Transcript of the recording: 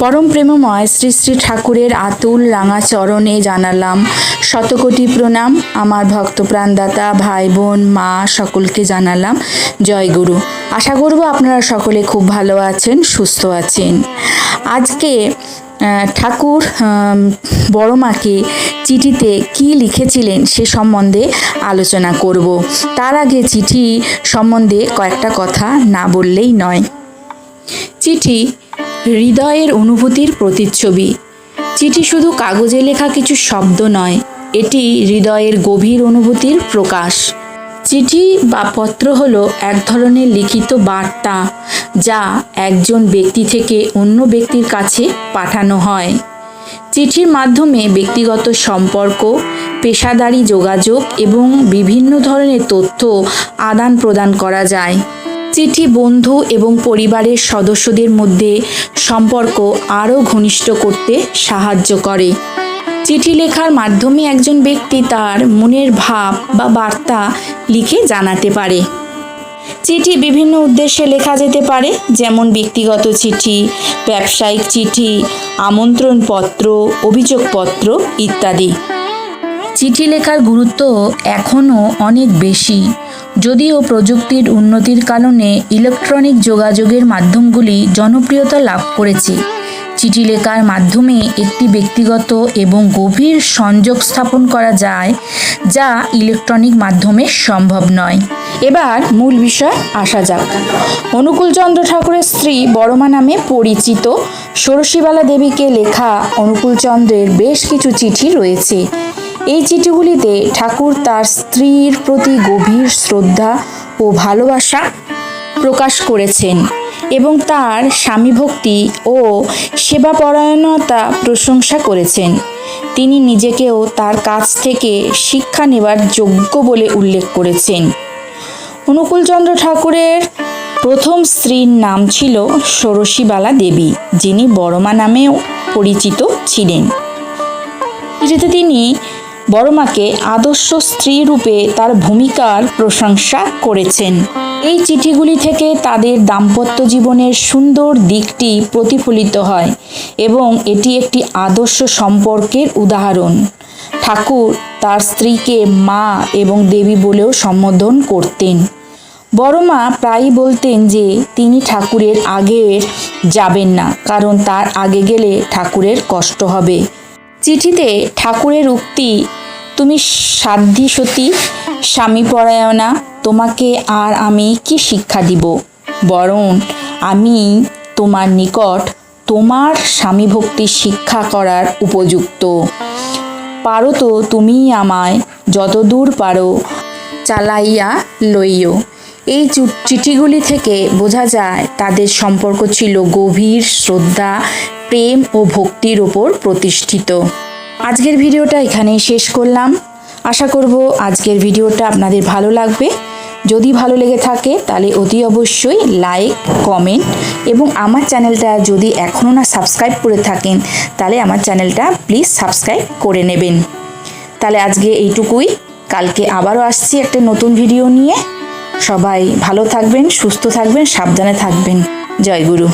পরম প্রেমময় শ্রী শ্রী ঠাকুরের আতুল রাঙা চরণে জানালাম শতকোটি প্রণাম, আমার ভক্ত প্রাণদাতা, ভাই বোন, মা সকলকে জানালাম, জয় গুরু। আশা করব আপনারা সকলে খুব ভালো আছেন, সুস্থ আছেন। আজকে ঠাকুর বড় মাকে চিঠিতে কি লিখেছিলেন সে সম্বন্ধে আলোচনা করব। তার আগে চিঠি সম্বন্ধে কয়েকটা কথা না বললেই নয়। চিঠি হৃদয়ের অনুভূতির প্রতিচ্ছবি। চিঠি শুধু কাগজে লেখা কিছু শব্দ নয়, এটি হৃদয়ের গভীর অনুভূতির প্রকাশ। চিঠি বা পত্র হলো এক ধরনের লিখিত বার্তা, যা একজন ব্যক্তি থেকে অন্য ব্যক্তির কাছে পাঠানো হয়। চিঠির মাধ্যমে ব্যক্তিগত সম্পর্ক, পেশাদারি যোগাযোগ এবং বিভিন্ন ধরনের তথ্য আদান প্রদান করা যায়। চিঠি বন্ধু এবং পরিবারের সদস্যদের মধ্যে সম্পর্ক আরও ঘনিষ্ঠ করতে সাহায্য করে। চিঠি লেখার মাধ্যমে একজন ব্যক্তি তার মনের ভাব বা বার্তা লিখে জানাতে পারে। চিঠি বিভিন্ন উদ্দেশ্যে লেখা যেতে পারে, যেমন ব্যক্তিগত চিঠি, ব্যবসায়িক চিঠি, আমন্ত্রণপত্র, অভিযোগপত্র ইত্যাদি। চিঠি লেখার গুরুত্ব এখনও অনেক বেশি। যদিও প্রযুক্তির উন্নতির কারণে ইলেকট্রনিক যোগাযোগের মাধ্যমগুলি জনপ্রিয়তা লাভ করেছে। চিঠি লেখার মাধ্যমে একটি ব্যক্তিগত এবং গভীর সংযোগ স্থাপন করা যায়, যা ইলেকট্রনিক মাধ্যমে সম্ভব নয়। এবার মূল বিষয় আসা যাক। অনুকূলচন্দ্র ঠাকুরের স্ত্রী বড়মা নামে পরিচিত ষোড়শীবালা দেবীকে লেখা অনুকূলচন্দ্রের বেশ কিছু চিঠি রয়েছে। এই চিঠিগুলিতে ঠাকুর তার স্ত্রীর প্রতি গভীর শ্রদ্ধা ও ভালোবাসা প্রকাশ করেছেন এবং তার স্বামী ভক্তি ও সেবাপরায়ণতা প্রশংসা করেছেন। তিনি নিজেকেও তার কাছ থেকে শিক্ষা নেবার যোগ্য বলে উল্লেখ করেছেন। অনুকূলচন্দ্র ঠাকুরের প্রথম স্ত্রীর নাম ছিল ষোড়শীবালা দেবী, যিনি বড়মা নামেও পরিচিত ছিলেন। তিনি বড়মাকে আদর্শ স্ত্রী রূপে তার ভূমিকার প্রশংসা করেছেন। এই চিঠিগুলি থেকে তাদের দাম্পত্য জীবনের সুন্দর দিকটি প্রতিফলিত হয় এবং এটি একটি আদর্শ সম্পর্কের উদাহরণ। ঠাকুর তার স্ত্রীকে মা এবং দেবী বলেও সম্বোধন করতেন। বড়মা প্রায়ই বলতেন যে তিনি ঠাকুরের আগে যাবেন না, কারণ তার আগে গেলে ঠাকুরের কষ্ট হবে। চিঠিতে ঠাকুরের উক্তি, তুমি সাধ্যী সতী, স্বামী পরায়ণা, তোমাকে আর আমি কি শিক্ষা দিব? বরং আমি তোমার নিকট তোমার স্বামী ভক্তি শিক্ষা করার উপযুক্ত। পারো তো তুমিই আমায় যতদূর পারো চালাইয়া লইও। এই চিঠিগুলি থেকে বোঝা যায় তাদের সম্পর্ক ছিল গভীর, শ্রদ্ধা প্রেম ও ভক্তির ওপর প্রতিষ্ঠিত। আজকের ভিডিওটা এখানেই শেষ করলাম। আশা করব আজকের ভিডিওটা আপনাদের ভালো লাগবে। যদি ভালো লেগে থাকে তাহলে অতি অবশ্যই লাইক, কমেন্ট এবং আমার চ্যানেলটা যদি এখনও না সাবস্ক্রাইব করে থাকেন তাহলে আমার চ্যানেলটা প্লিজ সাবস্ক্রাইব করে নেবেন। তাহলে আজকে এইটুকুই। কালকে আবারও আসছি একটা নতুন ভিডিও নিয়ে। সবাই ভালো থাকবেন, সুস্থ থাকবেন, সাবধানে থাকবেন। জয় গুরু।